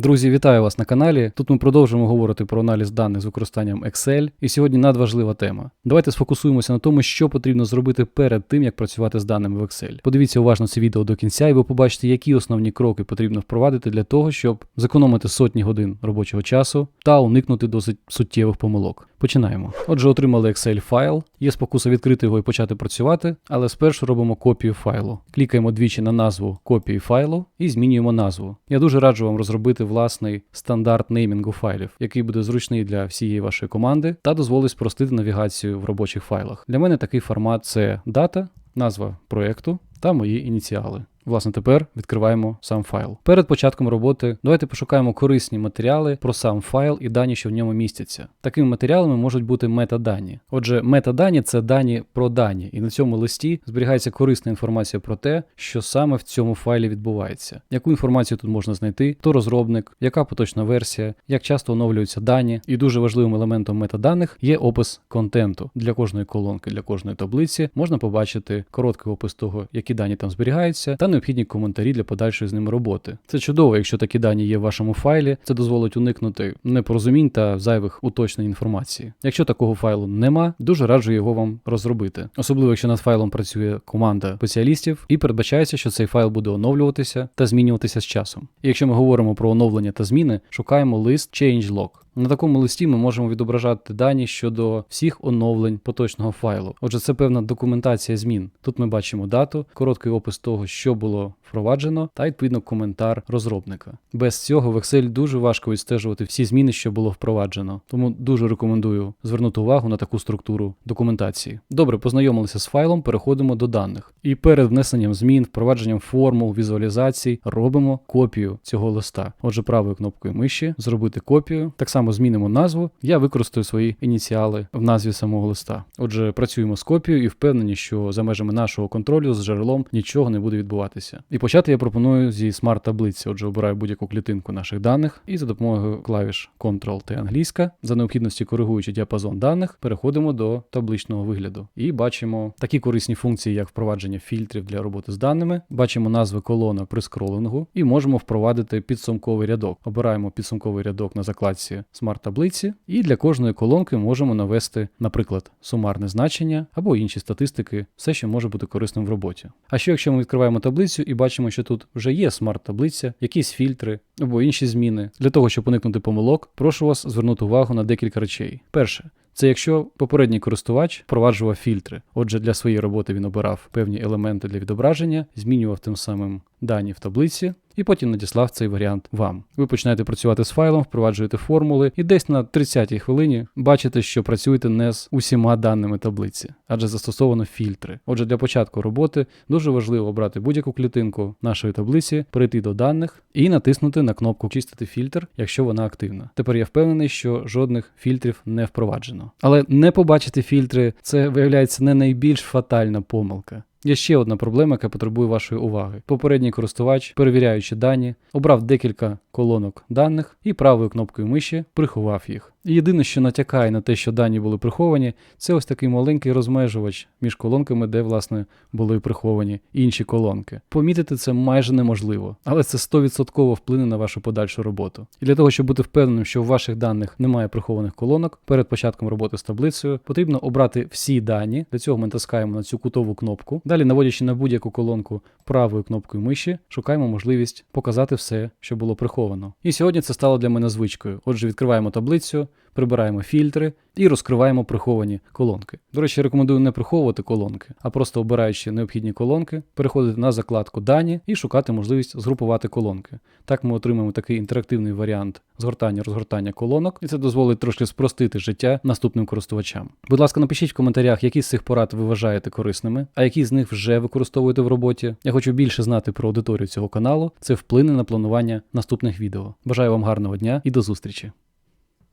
Друзі, вітаю вас на каналі. Тут ми продовжуємо говорити про аналіз даних з використанням Excel. І сьогодні надважлива тема. Давайте сфокусуємося на тому, що потрібно зробити перед тим, як працювати з даними в Excel. Подивіться уважно це відео до кінця, і ви побачите, які основні кроки потрібно впровадити для того, щоб зекономити сотні годин робочого часу та уникнути досить суттєвих помилок. Починаємо. Отже, отримали Excel файл. Є спокуса відкрити його і почати працювати, але спершу робимо копію файлу. Клікаємо двічі на назву копії файлу і змінюємо назву. Я дуже раджу вам розробити власний стандарт неймінгу файлів, який буде зручний для всієї вашої команди та дозволить спростити навігацію в робочих файлах. Для мене такий формат це дата, назва проєкту та мої ініціали. Власне, тепер відкриваємо сам файл. Перед початком роботи давайте пошукаємо корисні матеріали про сам файл і дані, що в ньому містяться. Такими матеріалами можуть бути метадані. Отже, метадані це дані про дані, і на цьому листі зберігається корисна інформація про те, що саме в цьому файлі відбувається. Яку інформацію тут можна знайти, хто розробник, яка поточна версія, як часто оновлюються дані, і дуже важливим елементом метаданих є опис контенту. Для кожної колонки, для кожної таблиці можна побачити короткий опис того, які дані там зберігаються, та необхідні коментарі для подальшої з ними роботи. Це чудово, якщо такі дані є в вашому файлі. Це дозволить уникнути непорозумінь та зайвих уточнень інформації. Якщо такого файлу нема, дуже раджу його вам розробити, особливо якщо над файлом працює команда спеціалістів, і передбачається, що цей файл буде оновлюватися та змінюватися з часом. І якщо ми говоримо про оновлення та зміни, шукаємо лист changelog. На такому листі ми можемо відображати дані щодо всіх оновлень поточного файлу. Отже, це певна документація змін. Тут ми бачимо дату, короткий опис того, що було впроваджено, та відповідно коментар розробника. Без цього в Excel дуже важко відстежувати всі зміни, що було впроваджено. Тому дуже рекомендую звернути увагу на таку структуру документації. Добре, познайомилися з файлом, переходимо до даних. І перед внесенням змін, впровадженням формул, візуалізацій робимо копію цього листа. Отже, правою кнопкою миші зробити копію. Так само змінимо назву. Я використаю свої ініціали в назві самого листа. Отже, працюємо з копією і впевнені, що за межами нашого контролю з джерелом нічого не буде відбуватися. І почати я пропоную зі смарт-таблиці. Отже, обираю будь-яку клітинку наших даних і за допомогою клавіш Ctrl T англійська, за необхідності коригуючи діапазон даних, переходимо до табличного вигляду. І бачимо такі корисні функції, як впровадження фільтрів для роботи з даними. Бачимо назви колонок при скролингу і можемо впровадити підсумковий рядок. Обираємо підсумковий рядок на закладці смарт-таблиці, і для кожної колонки можемо навести, наприклад, сумарне значення або інші статистики, все, що може бути корисним в роботі. А що якщо ми відкриваємо таблицю і бачимо, що тут вже є смарт-таблиця, якісь фільтри або інші зміни. Для того, щоб уникнути помилок, прошу вас звернути увагу на декілька речей. Перше. Це якщо попередній користувач впроваджував фільтри. Отже, для своєї роботи він обирав певні елементи для відображення, змінював тим самим дані в таблиці. І потім надіслав цей варіант вам. Ви починаєте працювати з файлом, впроваджуєте формули, і десь на 30-й хвилині бачите, що працюєте не з усіма даними таблиці, адже застосовано фільтри. Отже, для початку роботи дуже важливо обрати будь-яку клітинку нашої таблиці, перейти до даних і натиснути на кнопку Чистити фільтр, якщо вона активна. Тепер я впевнений, що жодних фільтрів не впроваджено. Але не побачити фільтри це виявляється не найбільш фатальна помилка. Є ще одна проблема, яка потребує вашої уваги. Попередній користувач, перевіряючи дані, обрав декілька колонок даних і правою кнопкою миші приховав їх. Єдине, що натякає на те, що дані були приховані, це ось такий маленький розмежувач між колонками, де, власне, були приховані інші колонки. Помітити це майже неможливо, але це 100% вплине на вашу подальшу роботу. І для того, щоб бути впевненим, що в ваших даних немає прихованих колонок, перед початком роботи з таблицею потрібно обрати всі дані. Для цього ми натискаємо на цю кутову кнопку. Далі, наводячи на будь-яку колонку правою кнопкою миші, шукаємо можливість показати все, що було приховано. І сьогодні це стало для мене звичкою. Отже, відкриваємо таблицю прибираємо фільтри і розкриваємо приховані колонки. До речі, рекомендую не приховувати колонки, а просто обираючи необхідні колонки, переходити на закладку Дані і шукати можливість згрупувати колонки. Так ми отримаємо такий інтерактивний варіант згортання-розгортання колонок, і це дозволить трошки спростити життя наступним користувачам. Будь ласка, напишіть в коментарях, які з цих порад ви вважаєте корисними, а які з них вже використовуєте в роботі. Я хочу більше знати про аудиторію цього каналу. Це вплине на планування наступних відео. Бажаю вам гарного дня і до зустрічі!